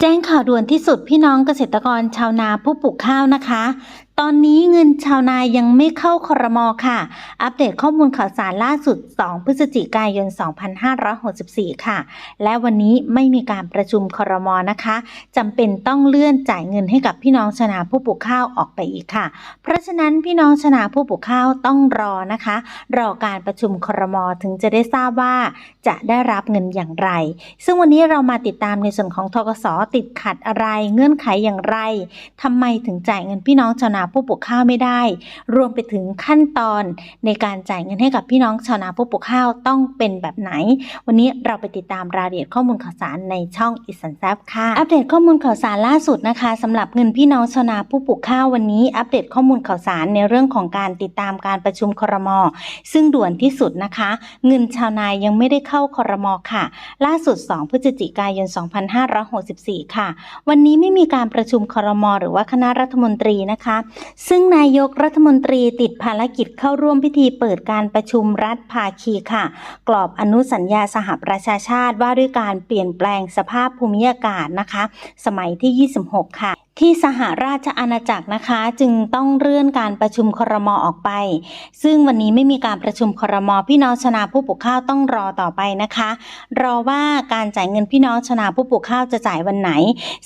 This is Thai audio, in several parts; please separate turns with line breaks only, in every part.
แจ้งข่าวด่วนที่สุดพี่น้องเกษตรกรชาวนาผู้ปลูกข้าวนะคะ ตอนนี้เงินชาวนายังไม่เข้าคอรมอค่ะ อัปเดตข้อมูลข่าวสารล่าสุด 2 พฤศจิกายน 2564 ค่ะ และวันนี้ไม่มีการประชุมคอรมอนะคะจำเป็นต้องเลื่อนจ่ายเงินให้กับพี่น้องชนาผู้ปลูกข้าวออกไปอีกค่ะ เพราะฉะนั้นพี่น้องชนาผู้ปลูกข้าวต้องรอนะคะ รอการประชุมคอรมอถึงจะได้ทราบว่าจะได้รับเงินอย่างไร ซึ่งวันนี้เรามาติดตามในส่วนของทกสติดขัดอะไรเงื่อนไขอย่างไรทำไมถึงจ่ายเงินพี่น้องชาวนาผู้ปลูกข้าวไม่ได้ รวมไปถึงขั้นตอนในการจ่ายเงินให้กับพี่น้องชาวนาผู้ปลูกข้าวต้องเป็นแบบไหน วันนี้เราไปติดตามรายละเอียดข้อมูลข่าวสารในช่องอิสันแซฟค่ะ อัปเดตข้อมูลข่าวสารล่าสุดนะคะสำหรับเงินพี่น้องชาวนาผู้ปลูกข้าววันนี้ อัปเดตข้อมูลข่าวสารในเรื่องของการติดตามการประชุมครม ซึ่งด่วนที่สุดนะคะ เงินชาวนายังไม่ได้เข้าครมค่ะ ล่าสุด 2 พฤศจิกายน 2564 ค่ะ วันนี้ไม่มีการประชุมครม หรือว่าคณะรัฐมนตรีนะคะซึ่งนายกรัฐมนตรีติดภารกิจเข้าร่วมพิธีเปิดการประชุมรัฐภาคีค่ะ กรอบอนุสัญญาสหประชาชาติว่าด้วยการเปลี่ยนแปลงสภาพภูมิอากาศนะคะ สมัยที่ 26 ค่ะ ที่สหราชอาณาจักรนะคะ จึงต้องเลื่อนการประชุมครมออกไป ซึ่งวันนี้ไม่มีการประชุมครมพี่น้องชนาผู้ปลูกข้าวต้องรอต่อไปนะคะ รอว่าการจ่ายเงินพี่น้องชนาผู้ปลูกข้าวจะจ่ายวันไหน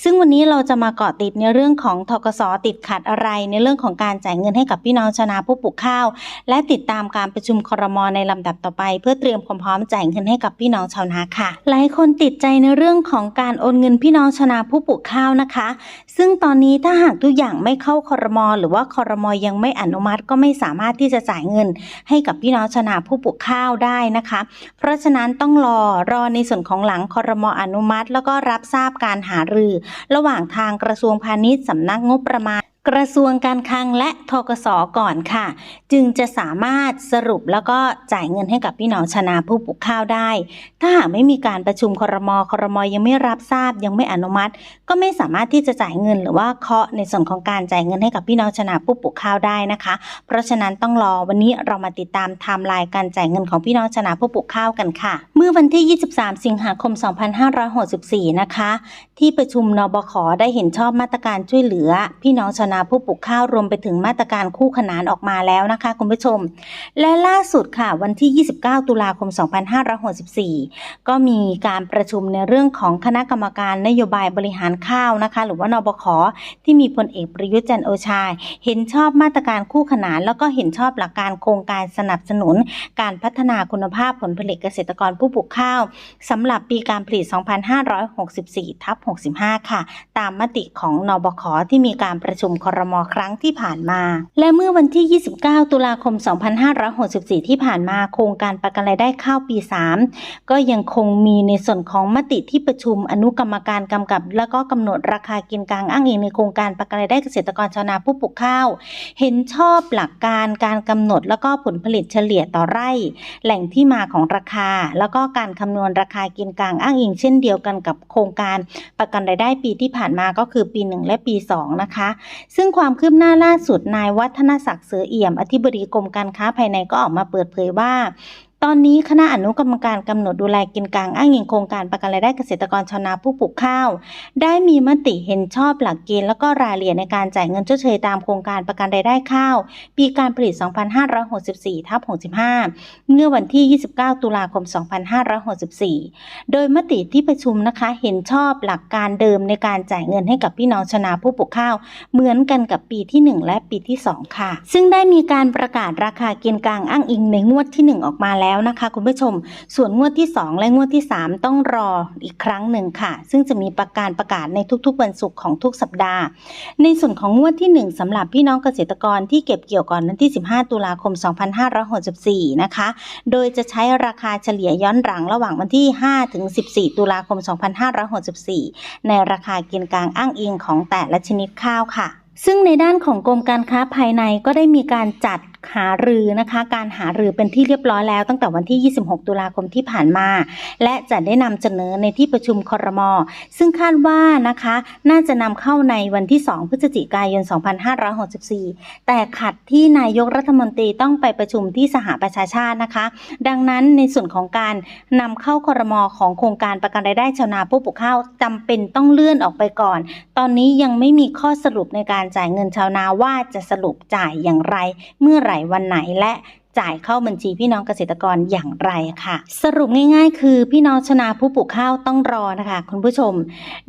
ซึ่งวันนี้เราจะมาเกาะติดในเรื่องของทกสติดขัดอะไร ในเรื่องของการจ่ายเงินให้กับพี่น้องชนาผู้ปลูกข้าว และติดตามการประชุมครมในลำดับต่อไป เพื่อเตรียมความพร้อมจ่ายเงินให้กับพี่น้องชาวนาค่ะ หลายคนติดใจในเรื่องของการโอนเงินพี่น้องชนาผู้ปลูกข้าวนะคะ ซึ่งตอนนี้ถ้าหากทุกอย่างไม่เข้าคอรมอหรือว่าคอรมอยังไม่อนุมัติก็ไม่สามารถที่จะจ่ายเงิน ให้กับพี่น้องชาวนาผู้ปลูกข้าวได้นะคะ เพราะฉะนั้นต้องรอรอในส่วนของหลังคอรมออนุมัติ แล้วก็รับทราบการหารือ ระหว่างทางกระทรวงพาณิชย์สำนักงบประมาณ กระทรวงการคลังและทกสก่อนค่ะ จึงจะสามารถสรุปแล้วก็จ่ายเงินให้กับพี่น้องชนาผู้ปลูกข้าวได้ ถ้าหากไม่มีการประชุมครมครมยังไม่รับทราบยังไม่อนุมัติ ก็ไม่สามารถที่จะจ่ายเงินหรือว่าเคาะในส่วนของการจ่ายเงินให้กับพี่น้องชนาผู้ปลูกข้าวได้นะคะ เพราะฉะนั้นต้องรอวันนี้เรามาติดตามไทม์ไลน์การจ่ายเงินของพี่น้องชนาผู้ปลูกข้าวกันค่ะ เมื่อวันที่ 23 สิงหาคม 2564 นะคะ ที่ประชุมนบขได้เห็นชอบมาตรการช่วยเหลือพี่น้องชนาผู้ปลูกข้าวรวมไปถึงมาตรการคู่ขนานออกมาแล้วนะคะคุณผู้ชม และล่าสุดค่ะวันที่ 29 ตุลาคม 2564 ก็มีการประชุมในเรื่องของคณะกรรมการนโยบายบริหารข้าวนะคะ หรือว่านบขที่มีพลเอกประยุทธ์จันโอชา เห็นชอบมาตรการคู่ขนาน แล้วก็เห็นชอบหลักการโครงการสนับสนุน การพัฒนาคุณภาพผลผลิตเกษตรกรผู้ปลูกข้าวสำหรับปีการผลิต 2564 ทับ65 ค่ะ ตามมติของนบขที่มีการประชุมครมครั้งที่ผ่านมา และเมื่อวันที่ 29 ตุลาคม 2564 ที่ผ่านมาโครงการประกันรายได้ข้าวปี 3 ก็ยังคงมีในส่วนของมติที่ประชุมอนุกรรมการกำกับ แล้วก็กำหนดราคากินกลางอ้างอิงในโครงการประกันรายได้เกษตรกรชาวนาผู้ปลูกข้าว เห็นชอบหลักการการกำหนดแล้วก็ผลผลิตเฉลี่ยต่อไร่ แหล่งที่มาของราคา แล้วก็การคำนวณราคากินกลางอ้างอิง เช่นเดียวกันกับโครงการประกันรายได้ปีที่ผ่านมาก็คือปี 1 และปี 2 นะคะซึ่งความคืบหน้าล่าสุดนายวัฒนศักดิ์เสือเอี่ยม อธิบดีกรมการค้าภายในก็ออกมาเปิดเผยว่า ตอนนี้คณะอนุกรรมการกำหนดดูแลกินกลางอ้างอิงโครงการประกันรายได้เกษตรกรชาวนาผู้ปลูกข้าว ได้มีมติเห็นชอบหลักเกณฑ์แล้วก็รายละเอียดในการจ่ายเงินชดเชยตามโครงการประกันรายได้ข้าว ปีการผลิต 2564ทับ65 เมื่อวันที่ 29 ตุลาคม 2564 โดยมติที่ประชุมนะคะเห็นชอบหลักการเดิมในการจ่ายเงินให้กับพี่น้องชาวนาผู้ปลูกข้าว เหมือนกันกับปีที่ 1 และปีที่ 2 ค่ะ ซึ่งได้มีการประกาศราคากณฑ์กลางอ้างอิงในงวดที่ 1 ออกมาแล้วแล้วนะคะ คุณผู้ชม ส่วนงวดที่ 2 และงวดที่ 3 ต้องรออีกครั้งหนึ่งค่ะ ซึ่งจะมีประการประกาศในทุกๆ วันศุกร์ของทุกสัปดาห์ ในส่วนของงวดที่ 1สำหรับพี่น้องเกษตรกรที่เก็บเกี่ยวก่อนวันที่ 15 ตุลาคม 2564 นะคะ โดยจะใช้ราคาเฉลี่ยย้อนหลังระหว่างวันที่ 5 ถึง 14 ตุลาคม 2564 ในราคาเกณฑ์กลางอ้างอิงของแต่ละชนิดข้าวค่ะซึ่งในด้านของกรมการค้าภายในก็ได้มีการจัด หารือนะคะ การหารือเป็นที่เรียบร้อยแล้วตั้งแต่วันที่ 26 ตุลาคมที่ผ่านมา และจะได้นำเสนอในที่ประชุมครมซึ่งคาดว่านะคะ น่าจะนำเข้าในวันที่ 2 พฤศจิกายน 2564 แต่ขัดที่นายกรัฐมนตรีต้องไปประชุมที่สหประชาชาตินะคะ ดังนั้นในส่วนของการนำเข้าครมของโครงการประกันรายได้ชาวนาผู้ปลูกข้าวจำเป็นต้องเลื่อนออกไปก่อน ตอนนี้ยังไม่มีข้อสรุปในการจ่ายเงินชาวนาว่าจะสรุปจ่ายอย่างไรเมื่อไหร่วันไหนและ จ่ายเข้าบัญชีพี่น้องเกษตรกรอย่างไรค่ะ สรุปง่าย ๆ คือพี่น้องชนาผู้ปลูกข้าวต้องรอนะคะ คุณผู้ชม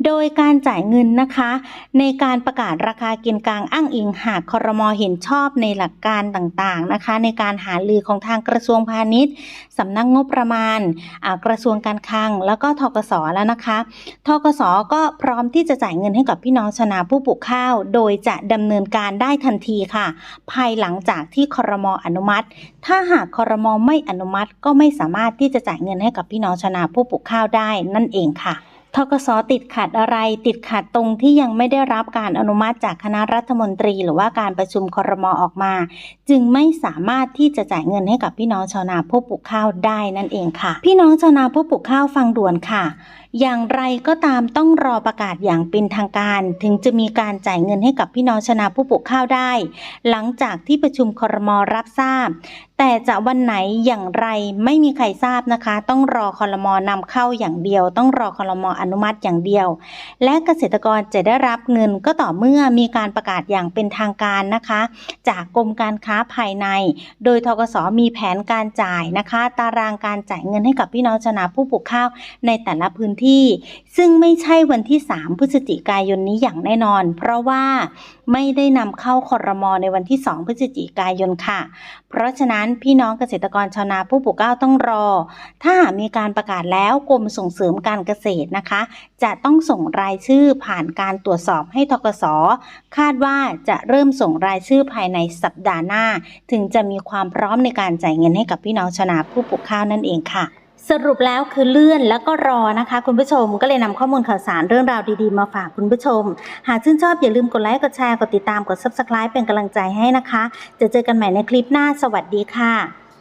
โดยการจ่ายเงินนะคะ ในการประกาศราคากินกลางอ้างอิงหากคอรมอเห็นชอบในหลักการต่างๆนะคะ ในการหาลือของทางกระทรวงพาณิชย์สำนักงบประมาณกระทรวงการคลัง แล้วก็ทกสแล้วนะคะทกสก็พร้อมที่จะจ่ายเงินให้กับพี่น้องชนาผู้ปลูกข้าว โดยจะดำเนินการได้ทันทีค่ะ ภายหลังจากที่คอรมออนุมัติ ถ้าหากคอรมอไม่อนุมัติก็ไม่สามารถที่จะจ่ายเงินให้กับพี่น้องชาวนาผู้ปลูกข้าวได้นั่นเองค่ะทกสติดขัดอะไรติดขัดตรงที่ยังไม่ได้รับการอนุมัติจากคณะรัฐมนตรี หรือว่าการประชุมคอรมอออกมา จึงไม่สามารถที่จะจ่ายเงินให้กับพี่น้องชาวนาผู้ปลูกข้าวได้นั่นเองค่ะ พี่น้องชาวนาผู้ปลูกข้าวฟังด่วนค่ะ อย่างไรก็ตามต้องรอประกาศอย่างเป็นทางการ ถึงจะมีการจ่ายเงินให้กับพี่น้องชาวนาผู้ปลูกข้าวได้ หลังจากที่ประชุมคอรมอรับทราบ แต่จะวันไหนอย่างไรไม่มีใครทราบนะคะ ต้องรอคอรมอนำเข้าอย่างเดียว ต้องรอคอรมอนุมัติอย่างเดียว และเกษตรกรจะได้รับเงินก็ต่อเมื่อมีการประกาศอย่างเป็นทางการนะคะ จากกรมการค้าภายใน โดยทกสมีแผนการจ่ายนะคะ ตารางการจ่ายเงินให้กับพี่น้องชนาผู้ปลูกข้าวในแต่ละพื้นที่ ซึ่งไม่ใช่วันที่ 3 พฤศจิกายนนี้อย่างแน่นอน เพราะว่าไม่ได้นำเข้าคอรมอในวันที่ 2 พฤศจิกายนค่ะ เพราะฉะนั้นพี่น้องเกษตรกรชาวนาผู้ปลูกข้าวต้องรอ ถ้ามีการประกาศแล้วกรมส่งเสริมการเกษตรนะคะ จะต้องส่งรายชื่อผ่านการตรวจสอบให้ทกสคาดว่าจะเริ่มส่งรายชื่อภายในสัปดาห์หน้า ถึงจะมีความพร้อมในการจ่ายเงินให้กับพี่น้องชาวนาผู้ปลูกข้าวนั่นเองค่ะ สรุปแล้วคือเลื่อนแล้วก็รอนะคะ คุณผู้ชมก็เลยนำข้อมูลข่าวสารเรื่องราวดีๆ มาฝากคุณผู้ชม หากชื่นชอบอย่าลืมกดไลค์กดแชร์กดติดตามกด subscribe เป็นกำลังใจให้นะคะ จะเจอกันใหม่ในคลิปหน้าสวัสดีค่ะ